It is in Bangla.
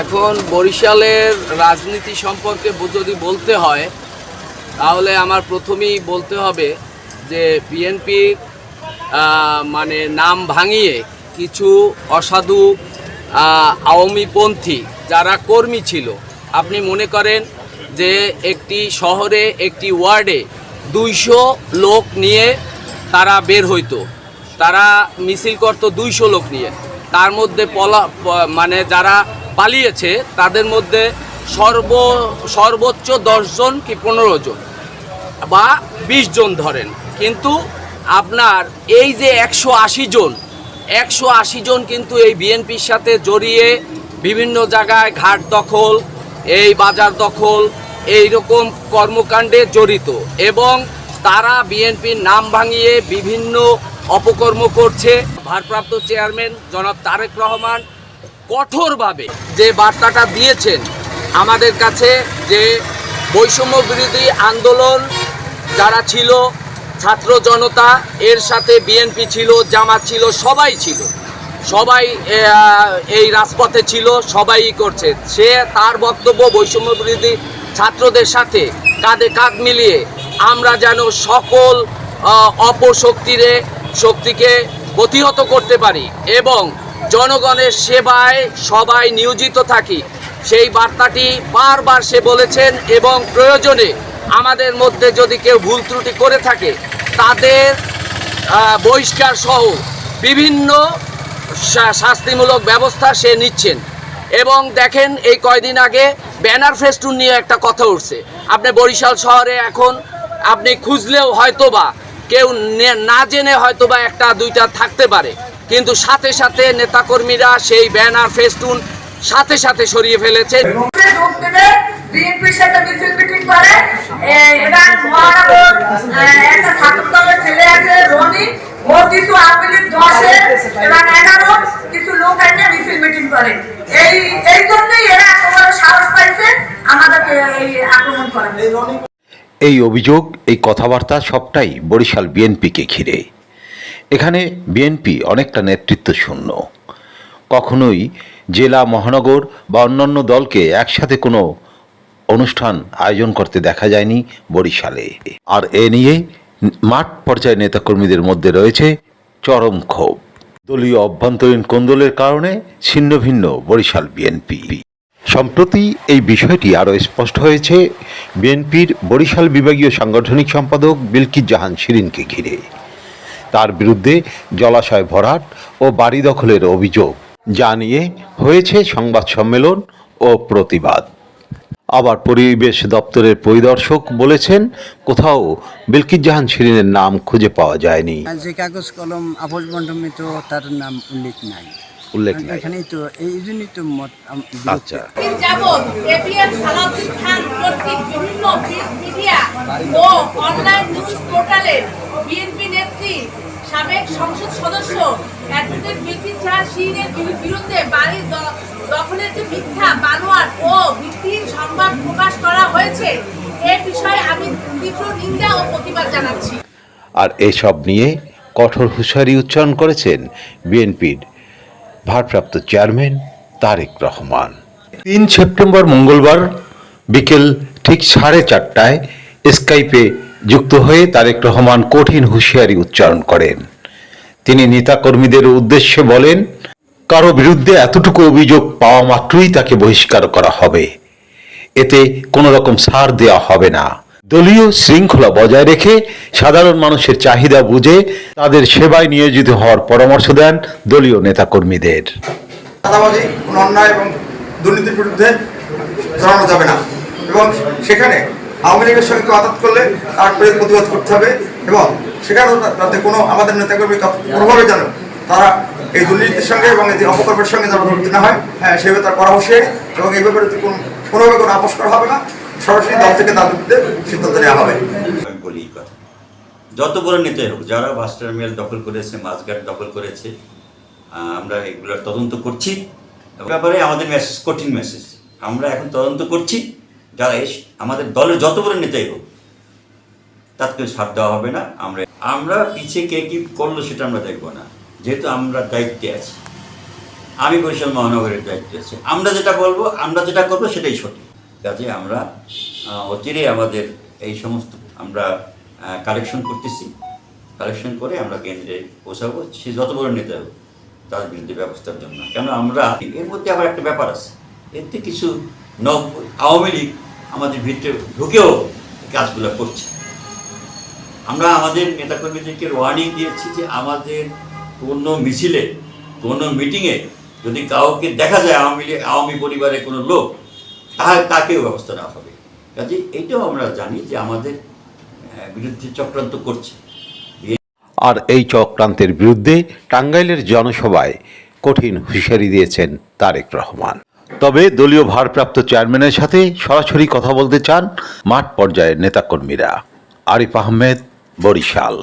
এখন বরিশালের রাজনীতি সম্পর্কে যদি বলতে হয়, তাহলে আমার প্রথমেই বলতে হবে যে বিএনপি মানে নাম ভাঙিয়ে কিছু অসাধু আওয়ামীপন্থী যারা কর্মী ছিল, আপনি মনে করেন যে একটি শহরে, একটি ওয়ার্ডে দুইশো লোক নিয়ে তারা বের হইতো। তারা মিছিল করতো দুইশো লোক নিয়ে। তার মধ্যে পলা মানে যারা পালিয়েছে, তাদের মধ্যে সর্ব, সর্বোচ্চ দশজন কি পনেরো জন বা বিশ জন ধরেন। কিন্তু আপনার এই যে একশো আশি জন, একশো আশি জন কিন্তু এই বিএনপির সাথে জড়িয়ে বিভিন্ন জায়গায় ঘাট দখল, এই বাজার দখল এই রকম কর্মকাণ্ডে জড়িত এবং তারা বিএনপির নাম ভাঙিয়ে বিভিন্ন অপকর্ম করছে। ভারপ্রাপ্ত চেয়ারম্যান জনাব তারেক রহমান কঠোরভাবে যে বার্তাটা দিয়েছেন, আমাদের কাছে যে বৈষম্য বিরোধী আন্দোলন যারা ছিল, ছাত্র জনতা, এর সাথে বিএনপি ছিল, জামাত ছিল, সবাই ছিল। সবাই এই রাজপথে ছিল সবাই করছে। সে তার বক্তব্য বৈষম্য বিরোধী ছাত্রদের সাথে কাঁধে কাঁধ মিলিয়ে আমরা যেন সকল অপশক্তিরে, শক্তিকে প্রতিহত করতে পারি এবং জনগণের সেবায় সবাই নিয়োজিত থাকি। সেই বার্তাটি বারবার সে বলেছেন এবং প্রয়োজনে আমাদের মধ্যে যদি কেউ ভুল ত্রুটি করে থাকে, তাদের বহিষ্কার সহ বিভিন্ন শাস্তিমূলক ব্যবস্থা সে নিচ্ছেন। এবং দেখেন, এই কয়দিন আগে ব্যানার ফেস্টুন নিয়ে একটা কথা উঠছে। আপনি বরিশাল শহরে এখন আপনি খুঁজলেও হয়তোবা কেউ না জেনে হয়তোবা একটা, দুইটা থাকতে পারে। কিন্তু সাথে সাথে নেতাকর্মীরা সেই ব্যানার ফেস্টুন সাথে সাথে সরিয়ে ফেলেছেন সে যোগ দেবে? বিএনপির সাথে মিছিল মিটিং করে। এ, মহানগর একটা ছাত্র দলের ছেলে আছে রনি। ও কিছু আওয়ামী লীগ দশের এবং এগারো কিছু লোক আছে মিছিল মিটিং করে। এই এই জন্যই এরা তোমার সাহস পাইছে আমাদেরকে এই আক্রমণ করে এই অভিযোগ এই কথাবার্তা সবটাই বরিশাল বিএনপিকে ঘিরে। এখানে বিএনপি অনেকটা নেতৃত্ব শূন্য কখনোই জেলা, মহানগর বা অন্যান্য দলকে একসাথে কোনো অনুষ্ঠান আয়োজন করতে দেখা যায়নি বরিশালে। আর এ নিয়ে মাঠ পর্যায়ে নেতাকর্মীদের মধ্যে রয়েছে চরম ক্ষোভ। দলীয় অভ্যন্তরীণ কোন্দলের কারণে ছিন্ন ভিন্ন বরিশাল বিএনপি সম্প্রতি এই বিষয়টি আরও স্পষ্ট হয়েছে। বিএনপির বরিশাল বিভাগীয় সাংগঠনিক সম্পাদক বিলকির জাহান শিরিনকে ঘিরে। তার বিরুদ্ধে জলাশয় ভরাট ও বাড়ি দখলের অভিযোগ। যা নিয়ে হয়েছে সংবাদ সম্মেলন ও প্রতিবাদ। আবার পরিবেশ দপ্তরের পরিদর্শক বলেছেন কোথাও বিলকির জাহান শিরিনের নাম খুঁজে পাওয়া যায়নি। যে কাগজ কলম আপস তো তার নাম উল্লেখ নাই। উল্লেখ নাই। এখানেই তো এই জন্যই তো মত আচ্ছা। দিন যাবৎ এবিএম সালাউদ্দিন খান কর্তৃক বিভিন্ন মিডিয়া ও অনলাইন নিউজ পোর্টালে বিরু- বিরুদ্ধে বাড়ির দখলের যে মিথ্যা বানোয়াট ও ভিত্তিহীন সংবাদ প্রকাশ করা হয়েছে এ বিষয়ে আমি তীব্র নিন্দা ও প্রতিবাদ জানাচ্ছি। আর এসব নিয়ে কঠোর হুঁশিয়ারি উচ্চারণ করেছেন বিএনপির ভারপ্রাপ্ত চেয়ারম্যান তারেক রহমান। তিন সেপ্টেম্বর মঙ্গলবার বিকেল ঠিক সাড়ে চারটায় স্কাইপে যুক্ত হয়ে তারেক রহমান কঠিন হুঁশিয়ারি উচ্চারণ করেন। তিনি নেতাকর্মীদের উদ্দেশ্যে বলেন কারও বিরুদ্ধে এতটুকু অভিযোগ পাওয়া মাত্রই তাকে বহিষ্কার করা হবে। এতে কোনো রকম ছাড় দেওয়া হবে না। দলীয় শৃঙ্খলা বজায় রেখে সাধারণ মানুষের চাহিদা বুঝে তাদের সেবায় নিয়োজিত হওয়ার পরামর্শ দেন দলীয় নেতাকর্মীদের। দুর্নীতির বিরুদ্ধে যাবে না। এবং সেখানে আওয়ামী লীগের সঙ্গে আঘাত করলে তার প্রতিবাদ করতে হবে এবং সেখানেও তা- যাতে কোনো আমাদের নেতাকর্মী কোনোভাবে যেন তারা এই দুর্নীতির সঙ্গে এবং এই অপকর্মের সঙ্গে যেন জড়িত না হয় হ্যাঁ সেভাবে তার পরামর্শে এবং এই ব্যাপারে কোনো কোনোভাবে কোনো আপোষ করা হবে না। সরাসরি দল থেকে তার বিরুদ্ধে সিদ্ধান্ত নেওয়া হবে। যত বড় নেতাই হোক, যারা বাস টার্মিনাল দখল করেছে মাছঘাট দখল করেছে আমরা এগুলোর তদন্ত করছি। ব্যাপারে আমাদের মেসেজ কঠিন মেসেজ আমরা এখন তদন্ত করছি। যারা এস আমাদের দলের যত বড় নেতাই হোক তাকে ছাড় দেওয়া হবে না। আমরা আমরা পিছিয়ে কে কি করল সেটা আমরা দেখব না। যেহেতু আমরা দায়িত্বে আছি। আমি বরিশাল মহানগরের দায়িত্বে আছি। আমরা যেটা বলব, আমরা যেটা করব সেটাই সঠিক। কাজে আমরা অচিরে আমাদের এই সমস্ত আমরা কালেকশন করতেছি। কালেকশন করে আমরা কেন্দ্রে পৌঁছাবো। সে যত বড় নেতা হোক, তার বিরুদ্ধে ব্যবস্থার জন্য। কেন আমরা, এর মধ্যে আবার একটা ব্যাপার আছে। এতে কিছু নব, আওয়ামী লীগ আমাদের ভিতরে ঢুকেও কাজগুলো করছে। আমরা আমাদের নেতাকর্মীদেরকে ওয়ার্নিং দিয়েছি যে আমাদের কোনো মিছিলে, কোনো মিটিংয়ে যদি কাউকে দেখা যায় আওয়ামী লীগ, আওয়ামী পরিবারের কোনো লোক, তাহলে তাকেও ব্যবস্থা নেওয়া হবে। কাজে এইটাও আমরা জানি যে আমাদের বিরুদ্ধে চক্রান্ত করছে। আর এই চক্রান্তের বিরুদ্ধে টাঙ্গাইলের জনসভায় কঠিন হুঁশিয়ারি দিয়েছেন তারেক রহমান। তবে দলীয় ভারপ্রাপ্ত চেয়ারম্যানের সাথে সরাসরি কথা বলতে চান মাঠ পর্যায়ের নেতাকর্মীরা। আরিফ আহমেদ, বরিশাল।